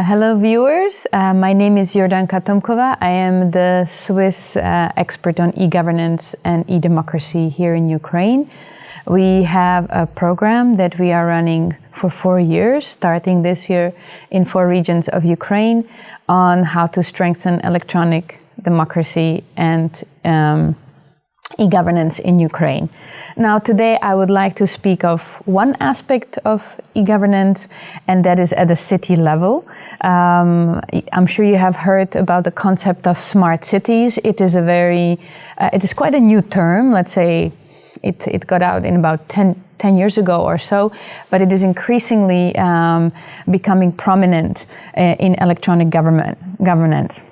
Uh, hello, viewers. Uh, my name is Jordanka Tomkova. I am the Swiss uh, expert on e-governance and e-democracy here in Ukraine. We have a program that we are running for four years, starting this year in four regions of Ukraine, on how to strengthen electronic democracy and um, e-governance in Ukraine. Now, today I would like to speak of one aspect of e-governance, and that is at the city level. Um, I'm sure you have heard about the concept of smart cities. It is a very, uh, it is quite a new term. Let's say it, it got out in about 10, 10 years ago or so, but it is increasingly um, becoming prominent uh, in electronic government governance.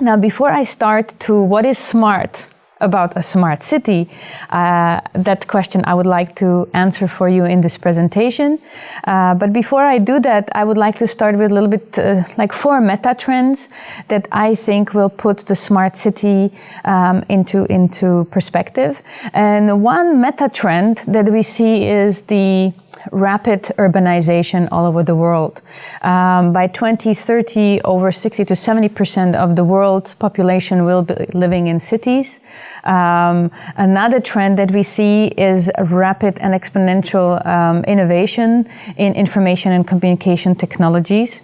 Now, before I start to what is smart, about a smart city? Uh, that question I would like to answer for you in this presentation. Uh, but before I do that, I would like to start with a little bit uh, like four meta trends that I think will put the smart city um, into, into perspective. And one meta trend that we see is the rapid urbanization all over the world. Um, by 2030, over 60 to 70 percent of the world's population will be living in cities. Um, another trend that we see is rapid and exponential um, innovation in information and communication technologies.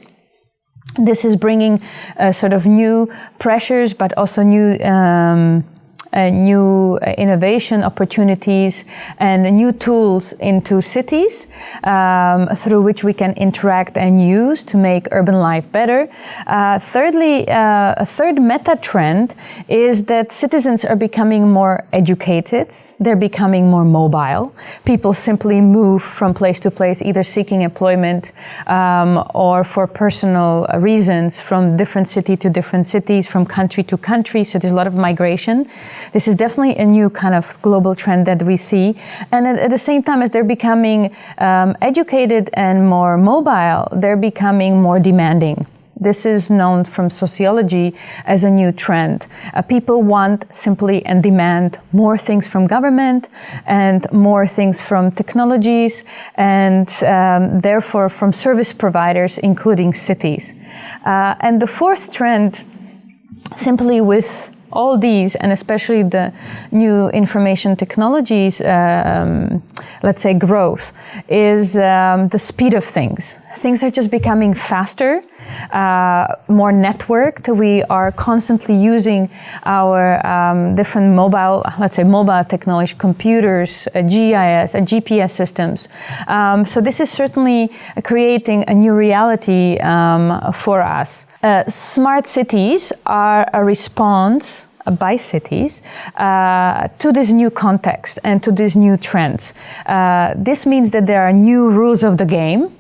This is bringing uh, sort of new pressures, but also new um, uh, new uh, innovation opportunities and new tools into cities um, through which we can interact and use to make urban life better. Uh, thirdly, uh, a third meta trend is that citizens are becoming more educated, they're becoming more mobile. People simply move from place to place, either seeking employment um, or for personal reasons from different city to different cities, from country to country. So there's a lot of migration. This is definitely a new kind of global trend that we see. And at, at the same time, as they're becoming um, educated and more mobile, they're becoming more demanding. This is known from sociology as a new trend. Uh, people want simply and demand more things from government and more things from technologies and um, therefore from service providers, including cities. Uh, and the fourth trend, simply with all these, and especially the new information technologies, um, let's say growth, is um, the speed of things. Things are just becoming faster. Uh, more networked. We are constantly using our um, different mobile, let's say mobile technology, computers, uh, GIS, and GPS systems. Um, so this is certainly creating a new reality um, for us. Uh, smart cities are a response by cities uh, to this new context and to these new trends. Uh, this means that there are new rules of the game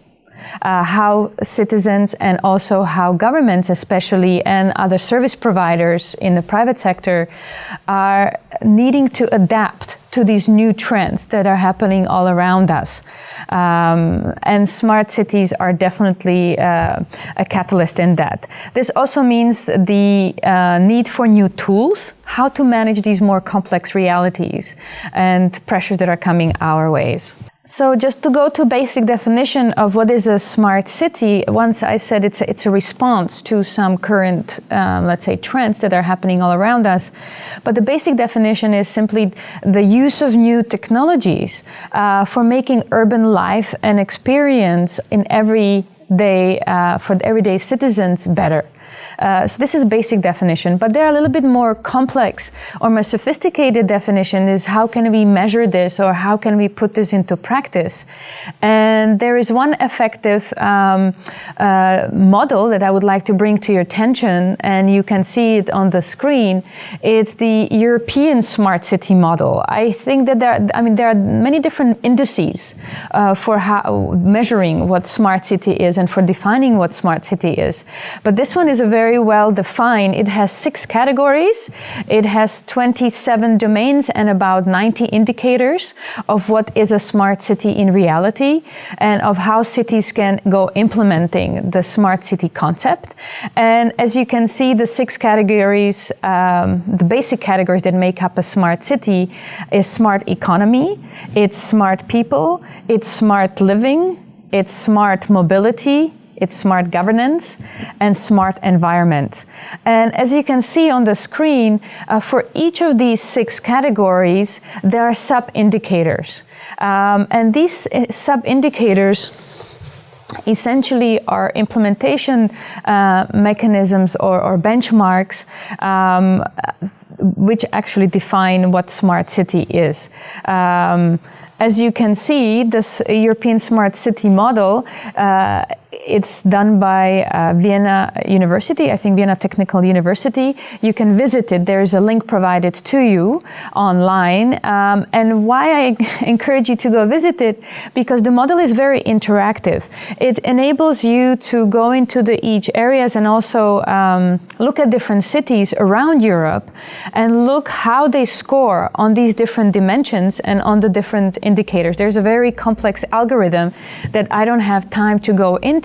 uh, how citizens and also how governments, especially, and other service providers in the private sector are needing to adapt to these new trends that are happening all around us. Um, and smart cities are definitely uh, a catalyst in that. This also means the uh, need for new tools, how to manage these more complex realities and pressures that are coming our ways. So just to go to basic definition of what is a smart city, once I said it's a, it's a response to some current, um, let's say, trends that are happening all around us. But the basic definition is simply the use of new technologies uh, for making urban life and experience in every day uh, for everyday citizens better. Uh, so this is a basic definition, but there are a little bit more complex or more sophisticated definition is how can we measure this or how can we put this into practice? And there is one effective um, uh, model that I would like to bring to your attention, and you can see it on the screen. It's the European smart city model. I think that there, are, I mean, there are many different indices uh, for how measuring what smart city is and for defining what smart city is. But this one is a very well defined. It has six categories. It has 27 domains and about 90 indicators of what is a smart city in reality and of how cities can go implementing the smart city concept. And as you can see, the six categories, um, the basic categories that make up a smart city is smart economy, it's smart people, it's smart living, it's smart mobility, it's smart governance, and smart environment. And as you can see on the screen, uh, for each of these six categories, there are sub indicators. Um, and these uh, sub indicators essentially are implementation uh, mechanisms or, or benchmarks um, which actually define what smart city is. Um, as you can see, this European Smart City model, uh, it's done by uh, Vienna University, I think Vienna Technical University. You can visit it. There's a link provided to you online. Um, and why I encourage you to go visit it, because the model is very interactive. It enables you to go into the each areas and also um, look at different cities around Europe and look how they score on these different dimensions and on the different indicators. There's a very complex algorithm that I don't have time to go into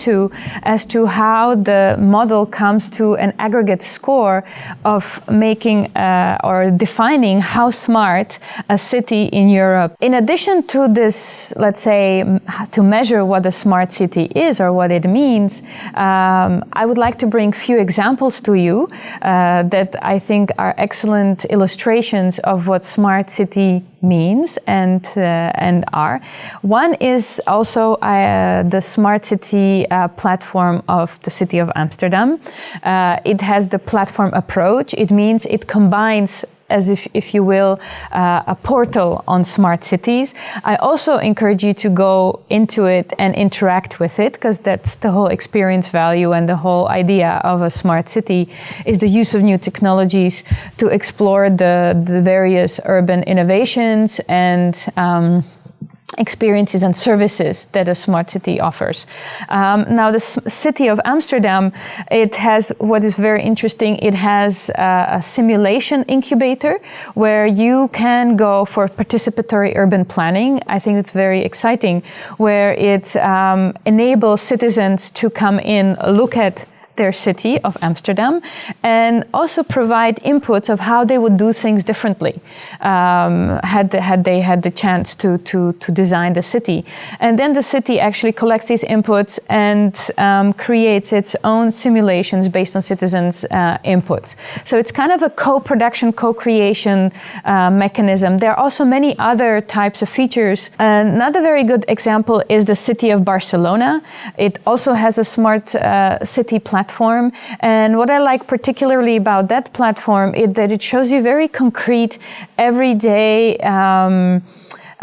as to how the model comes to an aggregate score of making uh, or defining how smart a city in Europe. In addition to this, let's say, to measure what a smart city is or what it means, um, I would like to bring a few examples to you uh, that I think are excellent illustrations of what smart city means and uh, and are. One is also uh, the smart city uh, platform of the city of Amsterdam. Uh, it has the platform approach. It means it combines as if, if you will, uh, a portal on smart cities. I also encourage you to go into it and interact with it because that's the whole experience value and the whole idea of a smart city is the use of new technologies to explore the, the various urban innovations and um, experiences and services that a smart city offers. Um, now, the city of Amsterdam, it has what is very interesting. It has uh, a simulation incubator where you can go for participatory urban planning. I think it's very exciting, where it um, enables citizens to come in, look at their city of Amsterdam and also provide inputs of how they would do things differently um, had, the, had they had the chance to, to, to design the city. And then the city actually collects these inputs and um, creates its own simulations based on citizens' uh, inputs. So it's kind of a co-production, co-creation uh, mechanism. There are also many other types of features. Another very good example is the city of Barcelona. It also has a smart uh, city platform platform. And what I like particularly about that platform is that it shows you very concrete, everyday, um,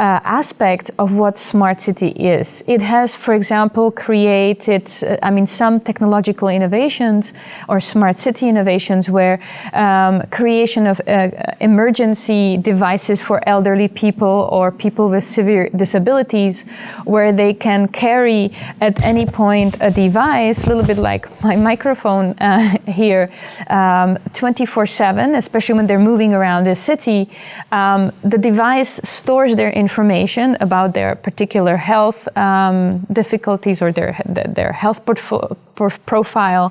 uh, aspect of what smart city is. It has, for example, created, uh, I mean, some technological innovations or smart city innovations where um, creation of uh, emergency devices for elderly people or people with severe disabilities, where they can carry at any point a device, a little bit like my microphone uh, here, um, 24 7, especially when they're moving around the city. Um, the device stores their information information about their particular health um, difficulties or their their health profile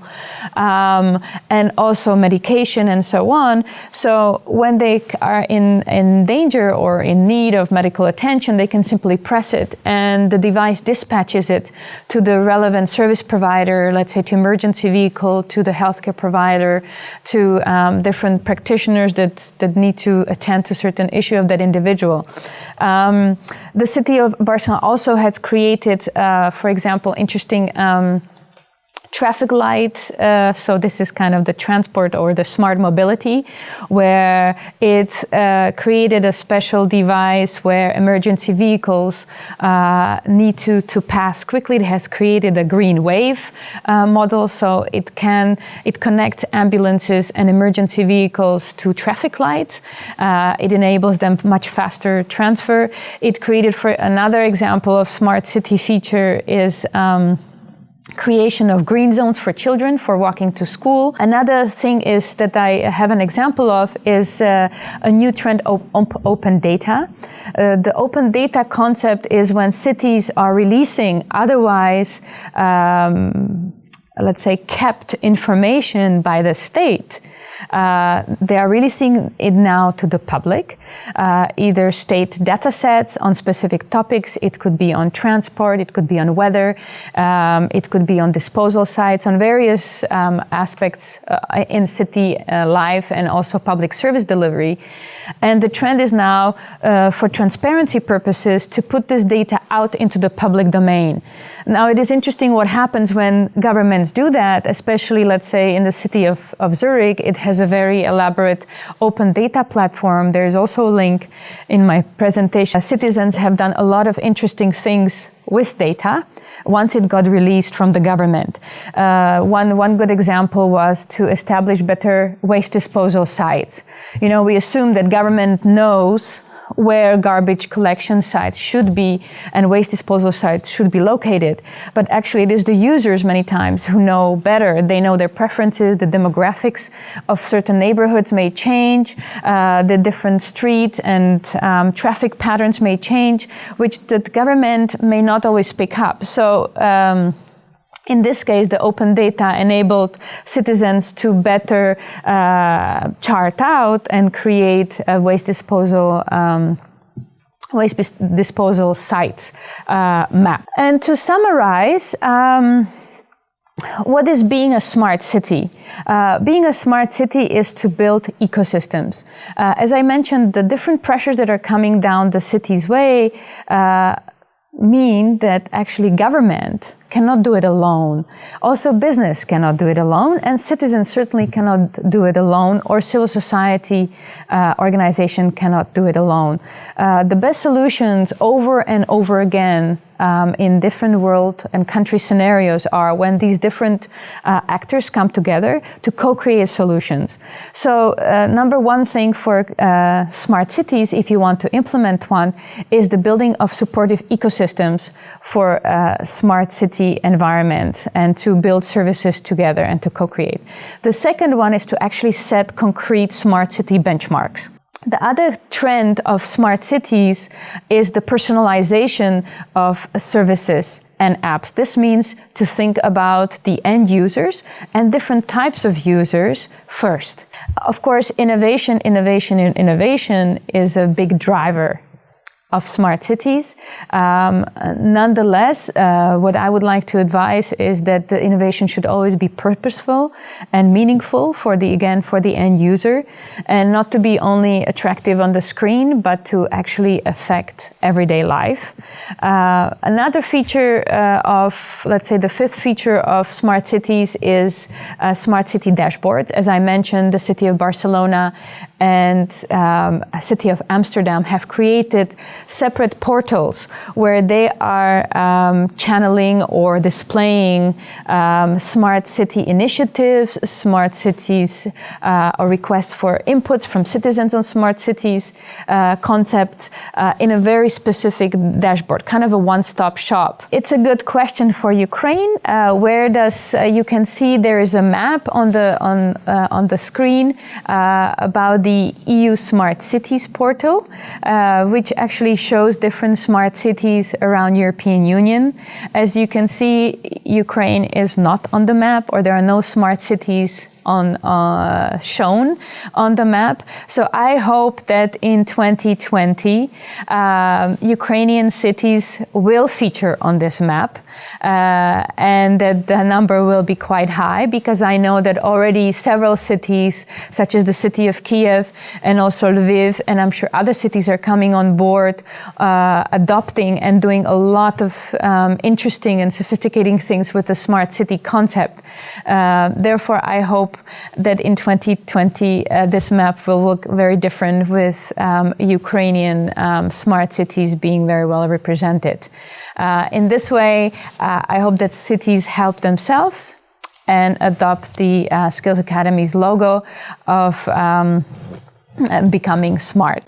um, and also medication and so on. So when they are in, in danger or in need of medical attention, they can simply press it and the device dispatches it to the relevant service provider, let's say to emergency vehicle, to the healthcare provider, to um, different practitioners that, that need to attend to certain issue of that individual. Um, the city of Barcelona also has created, uh, for example, interesting um, traffic light. Uh, so this is kind of the transport or the smart mobility, where it uh, created a special device where emergency vehicles uh, need to, to pass quickly. It has created a green wave uh, model, so it can it connects ambulances and emergency vehicles to traffic lights. Uh, it enables them much faster transfer. It created for another example of smart city feature is. Um, creation of green zones for children for walking to school. Another thing is that I have an example of is uh, a new trend of open data. Uh, the open data concept is when cities are releasing otherwise, um, let's say, kept information by the state Uh, they are releasing it now to the public, uh, either state data sets on specific topics. It could be on transport, it could be on weather, um, it could be on disposal sites, on various um, aspects uh, in city uh, life and also public service delivery. And the trend is now, uh, for transparency purposes, to put this data out into the public domain. Now, it is interesting what happens when governments do that, especially, let's say, in the city of, of Zurich. It has a very elaborate open data platform. There's also a link in my presentation. Citizens have done a lot of interesting things with data once it got released from the government. Uh, one, one good example was to establish better waste disposal sites. You know, we assume that government knows where garbage collection sites should be and waste disposal sites should be located. But actually, it is the users many times who know better. They know their preferences, the demographics of certain neighborhoods may change, uh, the different streets and um, traffic patterns may change, which the government may not always pick up. So, um, in this case, the open data enabled citizens to better uh, chart out and create a waste disposal um, waste disposal sites uh, map. And to summarize, um, what is being a smart city? Uh, being a smart city is to build ecosystems. Uh, as I mentioned, the different pressures that are coming down the city's way uh, mean that actually government cannot do it alone. Also, business cannot do it alone, and citizens certainly cannot do it alone, or civil society uh, organization cannot do it alone. Uh, the best solutions over and over again um, in different world and country scenarios are when these different uh, actors come together to co-create solutions. So, uh, number one thing for uh, smart cities, if you want to implement one, is the building of supportive ecosystems for uh, smart city environments and to build services together and to co-create. The second one is to actually set concrete smart city benchmarks. The other trend of smart cities is the personalization of services and apps. This means to think about the end users and different types of users first. Of course, innovation, innovation, innovation is a big driver of smart cities. Um, nonetheless, uh, what I would like to advise is that the innovation should always be purposeful and meaningful for the again for the end user, and not to be only attractive on the screen, but to actually affect everyday life. Uh, another feature uh, of, let's say, the fifth feature of smart cities is smart city dashboards. As I mentioned, the city of Barcelona and um, city of Amsterdam have created separate portals where they are um, channeling or displaying um, smart city initiatives, smart cities, uh, or requests for inputs from citizens on smart cities uh, concept uh, in a very specific dashboard, kind of a one-stop shop. It's a good question for Ukraine. Uh, where does uh, you can see there is a map on the on uh, on the screen about the EU Smart Cities portal, which actually shows different smart cities around European Union. As you can see, Ukraine is not on the map or there are no smart cities on uh, shown on the map. So I hope that in 2020, uh, Ukrainian cities will feature on this map. Uh, and that the number will be quite high because I know that already several cities, such as the city of Kiev and also Lviv, and I'm sure other cities are coming on board, uh, adopting and doing a lot of um, interesting and sophisticating things with the smart city concept. Uh, therefore, I hope that in 2020 uh, this map will look very different with um, Ukrainian um, smart cities being very well represented. Uh, in this way, uh, I hope that cities help themselves and adopt the uh, Skills Academy's logo of um, becoming smart.